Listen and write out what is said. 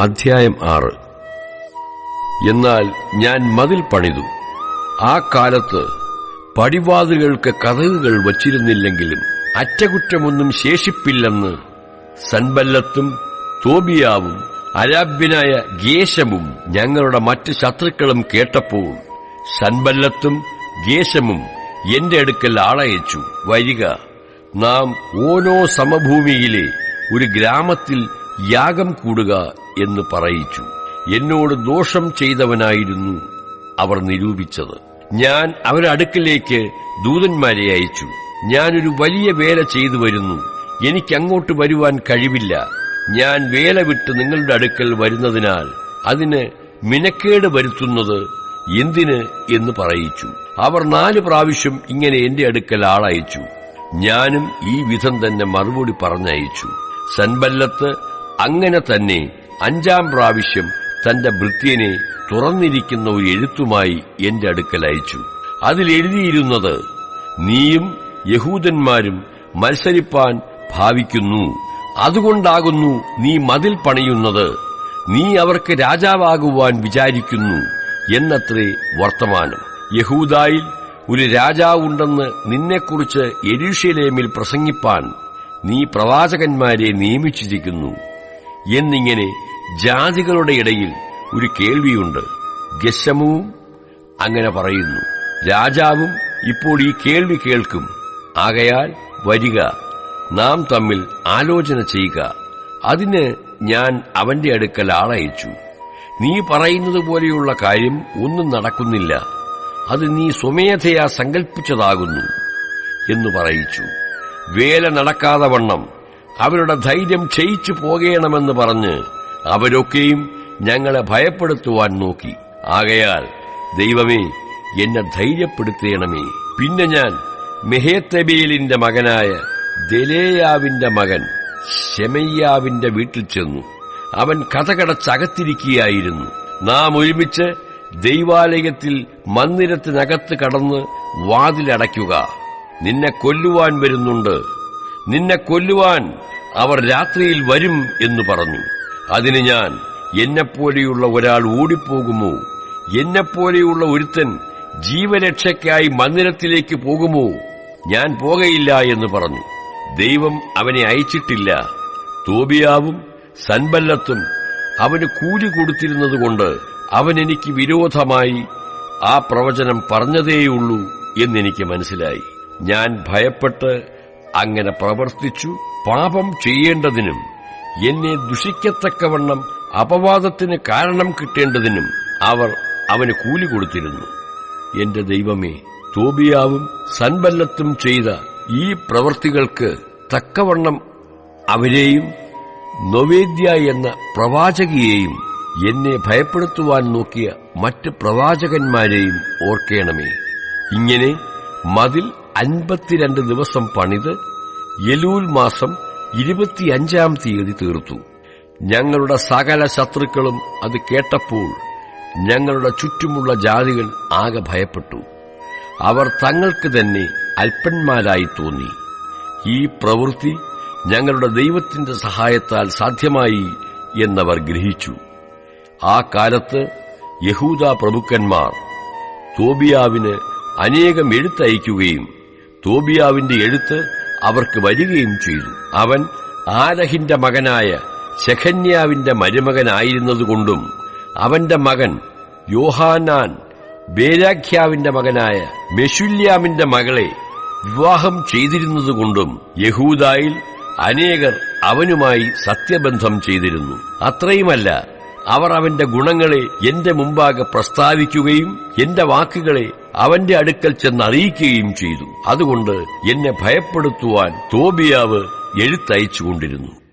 അധ്യായം ആറ്. എന്നാൽ ഞാൻ മതിൽ പണിതു. ആ കാലത്ത് പടിവാതിലുകൾക്ക് കഥകുകൾ വച്ചിരുന്നില്ലെങ്കിലും അറ്റകുറ്റമൊന്നും ശേഷിപ്പില്ലെന്ന് സൻബല്ലത്തും തോബിയാവും അരാബ്യനായ ഗേശമും ഞങ്ങളുടെ മറ്റ് ശത്രുക്കളും കേട്ടപ്പോൾ സൻബല്ലത്തും ഗേശമും എന്റെ അടുക്കൽ ആളയച്ചു. വരിക നാം ഓനോ സമഭൂമിയിലെ ഒരു ഗ്രാമത്തിൽ യാഗം കൂടുക എന്ന് പറയിച്ചു. എന്നോട് ദോഷം ചെയ്തവനായിരുന്നു അവർ നിരൂപിച്ചത്. ഞാൻ അവരടുക്കിലേക്ക് ദൂതന്മാരെ അയച്ചു. ഞാനൊരു വലിയ വേല ചെയ്തു വരുന്നു. എനിക്കങ്ങോട്ട് വരുവാൻ കഴിവില്ല. ഞാൻ വേല വിട്ട് നിങ്ങളുടെ അടുക്കൽ വരുന്നതിനാൽ അതിന് മിനക്കേട് വരുത്തുന്നത് എന്തിന് എന്ന് പറയിച്ചു. അവർ നാല് പ്രാവശ്യം ഇങ്ങനെ എന്റെ അടുക്കൽ ആളയച്ചു. ഞാനും ഈ വിധം തന്നെ മറുപടി പറഞ്ഞയച്ചു. സൻബല്ലത്ത് അങ്ങനെ തന്നെ അഞ്ചാം പ്രാവശ്യം തന്റെ ഭൃത്യനെ തുറന്നിരിക്കുന്ന ഒരു എഴുത്തുമായി എന്റെ അടുക്കൽ അയച്ചു. അതിലെഴുതിയിരുന്നത് നീയും യഹൂദന്മാരും മത്സരിപ്പാൻ ഭാവിക്കുന്നു. അതുകൊണ്ടാകുന്നു നീ മതിൽ പണിയുന്നത്. നീ അവർക്ക് രാജാവാകുവാൻ വിചാരിക്കുന്നു എന്നത്രേ വർത്തമാനം. യഹൂദായിൽ ഒരു രാജാവുണ്ടെന്ന് നിന്നെക്കുറിച്ച് എരുഷലേമിൽ പ്രസംഗിപ്പാൻ നീ പ്രവാചകന്മാരെ നിയമിച്ചിരിക്കുന്നു. എന്നിങ്ങനെ ജാതികളുടെ ഇടയിൽ ഒരു കേൾവിയുണ്ട്. ഗശമുവും അങ്ങനെ പറയുന്നു രാജാവും ഇപ്പോൾ ഈ കേൾവി കേൾക്കും. ആകയാൽ വരിക നാം തമ്മിൽ ആലോചന ചെയ്യുക. അതിന് ഞാൻ അവന്റെ അടുക്കൽ ആളയച്ചു. നീ പറയുന്നത് പോലെയുള്ള കാര്യം ഒന്നും നടക്കുന്നില്ല. അത് നീ സ്വമേധയാ സങ്കൽപ്പിച്ചതാകുന്നു എന്ന് പറയിച്ചു. വേല നടക്കാതെ വണ്ണം. അവരുടെ ധൈര്യം ക്ഷയിച്ചു പോകേണമെന്ന് പറഞ്ഞ് അവരൊക്കെയും ഞങ്ങളെ ഭയപ്പെടുത്തുവാൻ നോക്കി. ആകയാൽ ദൈവമേ എന്നെ ധൈര്യപ്പെടുത്തേണമേ. പിന്നെ ഞാൻ മെഹേത്തബേലിന്റെ മകനായ ദലേയാവിന്റെ മകൻ ഷെമയ്യാവിന്റെ വീട്ടിൽ ചെന്നു. അവൻ കഥകടച്ചകത്തിരിക്കുകയായിരുന്നു. നാം ഒരുമിച്ച് ദൈവാലയത്തിൽ മന്ദിരത്തിനകത്ത് കടന്ന് വാതിലടയ്ക്കുക. നിന്നെ കൊല്ലുവാൻ വരുന്നുണ്ട്. നിന്നെ കൊല്ലുവാൻ അവർ രാത്രിയിൽ വരും എന്ന് പറഞ്ഞു. അതിന് ഞാൻ എന്നെപ്പോലെയുള്ള ഒരാൾ ഓടിപ്പോകുമോ? എന്നെപ്പോലെയുള്ള ഒരുത്തൻ ജീവരക്ഷയ്ക്കായി മന്ദിരത്തിലേക്ക് പോകുമോ? ഞാൻ പോകയില്ല എന്ന് പറഞ്ഞു. ദൈവം അവനെ അയച്ചിട്ടില്ല. തോബിയാവും സൻബല്ലത്തും അവന് കൂലി കൊടുത്തിരുന്നതുകൊണ്ട് അവൻ എനിക്ക് വിരോധമായി ആ പ്രവചനം പറഞ്ഞതേയുള്ളൂ എന്നെനിക്ക് മനസ്സിലായി. ഞാൻ ഭയപ്പെട്ട് അങ്ങനെ പ്രവർത്തിച്ചു പാപം ചെയ്യേണ്ടതിനും എന്നെ ദുഷിക്കത്തക്കവണ്ണം അപവാദത്തിന് കാരണം കിട്ടേണ്ടതിനും അവർ അവന് കൂലി കൊടുത്തിരുന്നു. എന്റെ ദൈവമേ തോബിയാവും സൻബല്ലത്തും ചെയ്ത ഈ പ്രവൃത്തികൾക്ക് തക്കവണ്ണം അവരെയും നൊവേദ്യ എന്ന പ്രവാചകിയെയും എന്നെ ഭയപ്പെടുത്തുവാൻ നോക്കിയ മറ്റ് പ്രവാചകന്മാരെയും ഓർക്കേണമേ. ഇങ്ങനെ മതിൽ അൻപത്തിരണ്ട് ദിവസം പണിത് യലൂൽ മാസം ഇരുപത്തിയഞ്ചാം തീയതി തീർത്തു. ഞങ്ങളുടെ സകല ശത്രുക്കളും അത് കേട്ടപ്പോൾ ഞങ്ങളുടെ ചുറ്റുമുള്ള ജാതികൾ ആകെ ഭയപ്പെട്ടു. അവർ തങ്ങൾക്ക് തന്നെ അല്പന്മാരായി തോന്നി. ഈ പ്രവൃത്തി ഞങ്ങളുടെ ദൈവത്തിന്റെ സഹായത്താൽ സാധ്യമായി എന്നവർ ഗ്രഹിച്ചു. ആ കാലത്ത് യഹൂദ പ്രഭുക്കന്മാർ തോബിയാവിന് അനേകം എഴുത്തയക്കുകയും തോബിയാവിന്റെ എഴുത്ത് അവർക്ക് വരികയും ചെയ്തു. അവൻ ആരഹിന്റെ മകനായ ശഖന്യാവിന്റെ മരുമകനായിരുന്നതുകൊണ്ടും അവന്റെ മകൻ യോഹാനാൻ ബേരാഖ്യാവിന്റെ മകനായ മെഷുല്യാമിന്റെ മകളെ വിവാഹം ചെയ്തിരുന്നതുകൊണ്ടും യഹൂദായിൽ അനേകർ അവനുമായി സത്യബന്ധം ചെയ്തിരുന്നു. അത്രയുമല്ല അവർ അവന്റെ ഗുണങ്ങളെ എന്റെ മുമ്പാകെ പ്രസ്താവിക്കുകയും എന്റെ വാക്കുകളെ അവന്റെ അടുക്കൽ ചെന്ന് അറിയിക്കുകയും ചെയ്തു. അതുകൊണ്ട് എന്നെ ഭയപ്പെടുത്തുവാൻ തോബിയാവ് എഴുത്തയച്ചുകൊണ്ടിരുന്നു.